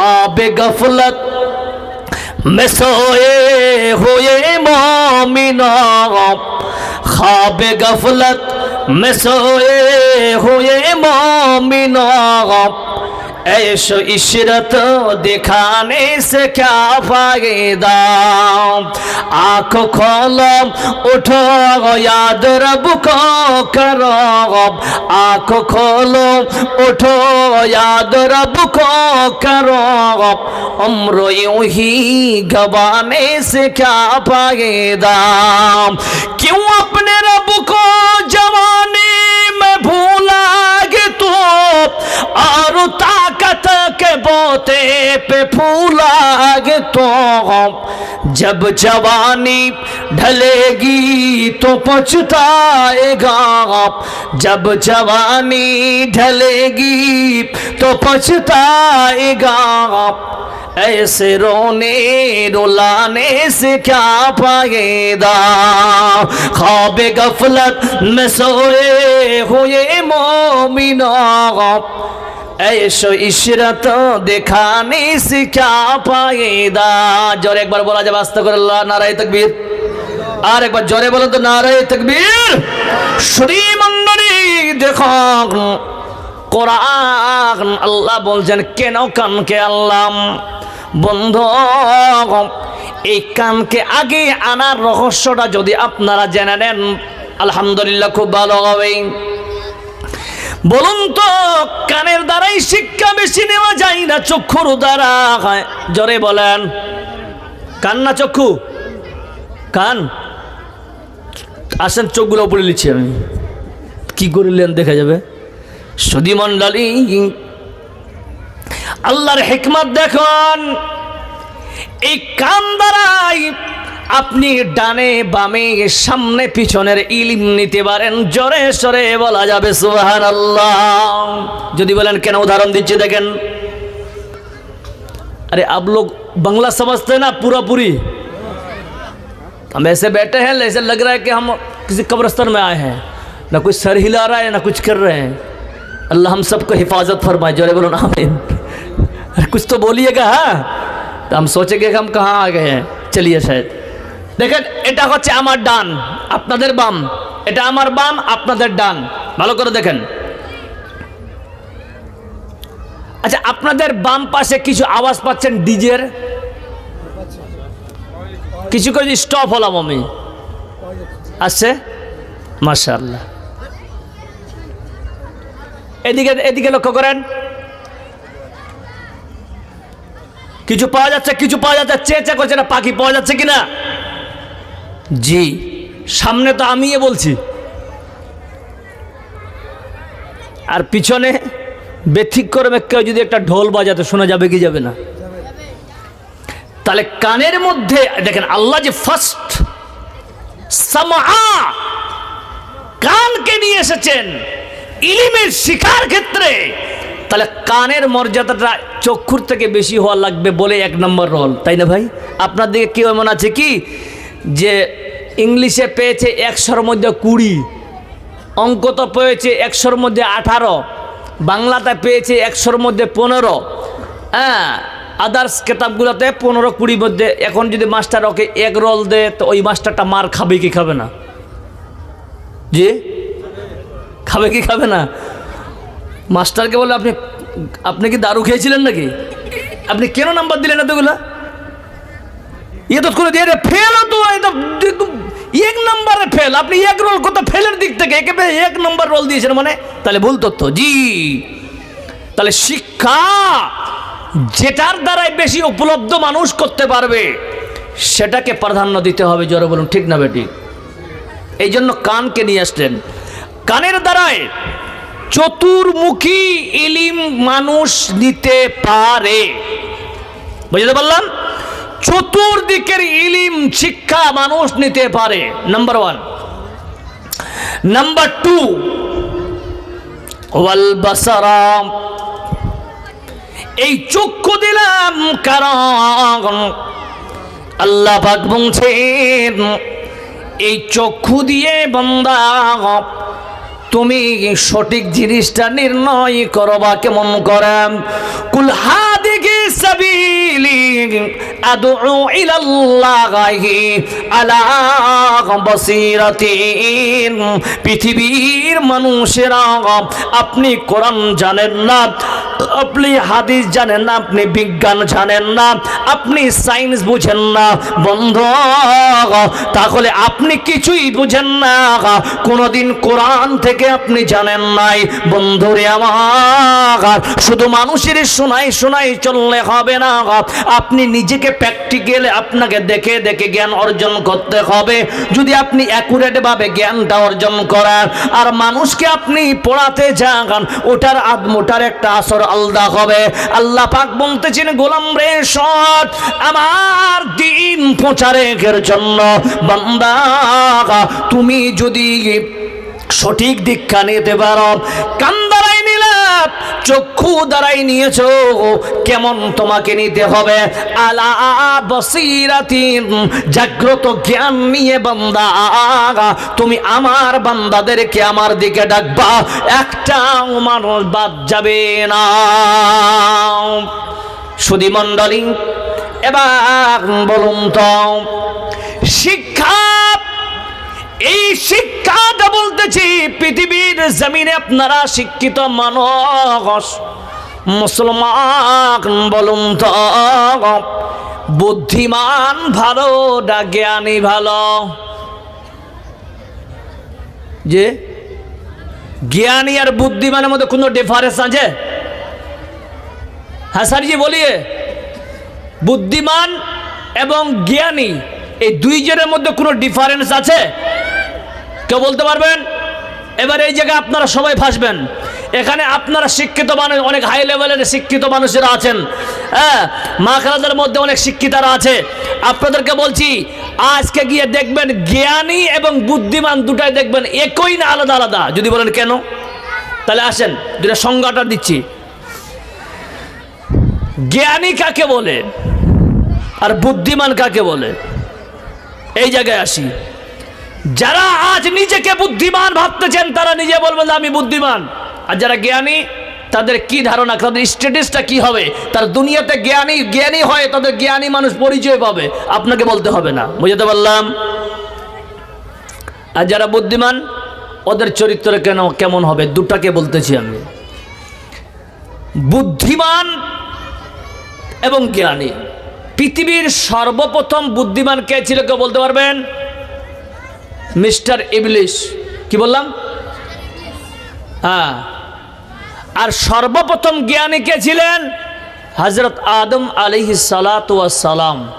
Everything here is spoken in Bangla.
خواب غفلت میں سوئے ہوئے مومنہ۔ خواب غفلت میں سوئے ہوئے مومنہ۔ ऐशो इशरत दिखाने से क्या फायदा आँख खोलो उठो याद रब को करो आँख खोलो उठो याद रब को करो उम्र यूं ही गवाने से क्या फायदा क्यों अपने रब को जवानी बोते पे फूला तो जब जवानी ढलेगी तो पछताएगा जब जवानी ढलेगी तो पछताएगा ऐसे रोने रुलाने से क्या फ़ायदा? ख्वाब गफलत में सोए हुए मोमिनो এসো একবার বলা করে আর একবার জোরে তো আল্লাহ বলছেন, কেন কানকে আল্লাহ বন্ধ, এই কানকে আগে আনার রহস্যটা যদি আপনারা জেনে নেন, আলহামদুলিল্লাহ খুব ভালো হবে। বলুন তো কানের দ্বারাই শিক্ষা বেশি নেওয়া যায় না, চক্ষুর দ্বারা জোরে বলেন। কান না চক্ষু? কান? আসেন, চোখগুলো উপরে নিচ্ছি আমি। কি করিলেন, দেখা যাবে? সুদী মণ্ডলী, আল্লাহর হেকমত দেখুন। এই কান দ্বারাই আপনি ডানে বামে সামনে পিছনের ইলিম নিতে পারেন জোরে সরে বলা যাবে সুবাহান আল্লাহ যদি বলেন কেন উদাহরণ দিচ্ছি দেখেন अरे आप लोग बंगला समझते हैं ना पूरा पूरी हम ऐसे बैठे हैं ऐसे लग रहा है कि हम किसी कब्रस्तान में आए हैं ना कुछ सर हिला रहा है ना कुछ कर रहे हैं अल्लाह हम सबको हिफाजत फरमाए जोरे बोलो ना आमीन अरे कुछ तो बोलिएगा हाँ तो हम सोचेंगे कि हम कहाँ आ गए हैं चलिए शायद দেখেন, এটা হচ্ছে আমার ডান, আপনাদের বাম। এটা আমার বাম, আপনাদের ডান। ভালো করে দেখেন। আচ্ছা আপনাদের বাম পাশে কিছু আওয়াজ পাচ্ছেন ডিজের? কিছু করে স্টপ হলাম আমি। আসছে মাশাআল্লাহ। এদিকে এদিকে লক্ষ্য করেন। কিছু পাওয়া যাচ্ছে, কিছু পাওয়া যাচ্ছে চেঁচে করছে না, পাখি পাওয়া যাচ্ছে কিনা? জি, সামনে তো আমি বলছি। আর পিছনে ব্যতিক্রমে কেউ যদি একটা ঢোল বাজাতে, শোনা যাবে কি যাবে না? তাহলে কানের মধ্যে, দেখেন, আল্লাহ যে ফার্স্ট কানকে নিয়ে এসেছেন, ইলিমের শিকার ক্ষেত্রে, তাহলে কানের মর্যাদাটা চক্ষুর থেকে বেশি হওয়া লাগবে বলে এক নম্বর রোল, তাই না ভাই? আপনার দিকে কেউ এমন আছে কি? যে ইংলিশে পেয়েছে একশোর মধ্যে কুড়ি অঙ্ক তো পেয়েছে একশোর মধ্যে আঠারো, বাংলাতে পেয়েছে একশোর মধ্যে পনেরো হ্যাঁ আদার্স কেতাবগুলোতে পনেরো কুড়ির মধ্যে। এখন যদি মাস্টার ওকে এক রোল দেয়, তো ওই মাস্টারটা মার খাবে কি খাবে না? জি? খাবে কি খাবে না? মাস্টারকে বলে, আপনি আপনি কি দারু খেয়েছিলেন নাকি? আপনি কেন নাম্বার দিলেন এতগুলা? ইয়ে তো করে দিয়ে ফেল তো এক নম্বরে ফেল আপনি এক রোল কত ফেলের দিক থেকে একেবারে এক নম্বর রোল দিয়েছেন মানে তাহলে ভুল তথ্য। জি। তাহলে শিক্ষা যেটার দ্বারাই বেশি উপলব্ধ মানুষ করতে পারবে, সেটাকে প্রাধান্য দিতে হবে, জোরে বলুন, ঠিক না বেটি? এই জন্য কানকে নিয়ে আসলেন। কানের দ্বারায় চতুর্মুখী ইলিম মানুষ নিতে পারে। বুঝতে পারলাম? চতুর্দিকের ইলিম শিক্ষা মানুষ নিতে পারে। নাম্বার ওয়ান নাম্বার টু ওয়াল বাসারাম এই চক্ষু দিলাম কারণ আল্লাহ পাক বলছেন, এই চক্ষু দিয়ে বন্দা, তুমি সঠিক জিনিসটা নির্ণয় করবা কেমন করে? কুল سبيلي أدعو إلى الله على بصيرة بتبير منوشرا أبني قرآن জানেন না আপনি হাদিস জানেন না, আপনি বিজ্ঞান জানেন না, আপনি সায়েন্স বুঝেন না, বন্ধ, তাহলে আপনি কিছুই বুঝেন না, কোনোদিন কোরআন থেকে আপনি জানেন নাই, বন্ধুরে আমার, শুধু মানুষের শোনাই শোনাই চললে হবে না, আপনি নিজেকে প্র্যাকটিক্যাল আপনাকে দেখে দেখে জ্ঞান অর্জন করতে হবে, যদি আপনি অ্যাকুরেট ভাবে জ্ঞানটা অর্জন করার আর মানুষকে আপনি পড়াতে যান, ওটার আদমোটার একটা আসর আলাদা হবে। আল্লাহ পাক বলতেছেন, গোলাম রে সৎ, আমার দিন প্রচারের জন্য বান্দা, তুমি যদি সঠিক দীক্ষা নিতে পারো কান দ্বারাই নিলাম চক্ষু দ্বারাই নিয়েছো? কেমন তোমাকে নিতে হবে? আলা জাগ্রত জ্ঞান নিয়ে বান্দা। তুমি আমার বান্দাদেরকে আমার দিকে ডাকবা, একটা মানুষ বাদ যাবে না। এবার বলুন তো, শিক্ষা, এই শিক্ষাটা বলতেছি পৃথিবীর জমিনে আপনারা শিক্ষিত মানুষ। মুসলমান বলুন তো, বুদ্ধিমান ভালো না জ্ঞানী ভালো? যে জ্ঞানী আর বুদ্ধিমানের মধ্যে কোনো ডিফারেন্স আছে? হ্যাঁ স্যারজি, বলিয়ে। বুদ্ধিমান এবং জ্ঞানী, এই দুইজনের মধ্যে কোনো ডিফারেন্স আছে? কেউ বলতে পারবেন? এবার এই জায়গায় আপনারা সবাই ফাঁসবেন এখানে আপনারা শিক্ষিত মানুষ, অনেক হাই লেভেলের শিক্ষিত মানুষেরা আছেন। হ্যাঁ মা খালাদের মধ্যে অনেক শিক্ষিতারা আছে। আপনাদেরকে বলছি, আজকে গিয়ে দেখবেন জ্ঞানী এবং বুদ্ধিমান দুটাই দেখবেন একই না আলাদা আলাদা। যদি বলেন কেন? তাহলে আসেন, দুটা সংজ্ঞাটা দিচ্ছি। জ্ঞানী কাকে বলে? আর বুদ্ধিমান কাকে বলে? এই জায়গায় আসি। যারা আজ নিজেকে বুদ্ধিমান ভাবতেছেন, তারা নিজে বলবেন আমি বুদ্ধিমান। আর যারা জ্ঞানী, তাদের কি ধারণা, তাদের স্ট্যাটাসটা কি হবে? তার দুনিয়াতে জ্ঞানী জ্ঞানী হয় তাদের জ্ঞানী মানুষ পরিচয় পাবে। আপনাকে বলতে হবে না। বুঝতে পারলাম? আর যারা বুদ্ধিমান, ওদের চরিত্র কেন, কেমন হবে? দুটাকে বলতেছি আমি। বুদ্ধিমান এবং জ্ঞানী। পৃথিবীর সর্বপ্রথম বুদ্ধিমান কে ছিল কেউ বলতে পারবেন? মিস্টার ইবলিশ। কি বললাম? হ্যাঁ। আর সর্বপ্রথম জ্ঞানী কে ছিলেন? হজরত আদম আলিহি সালাম।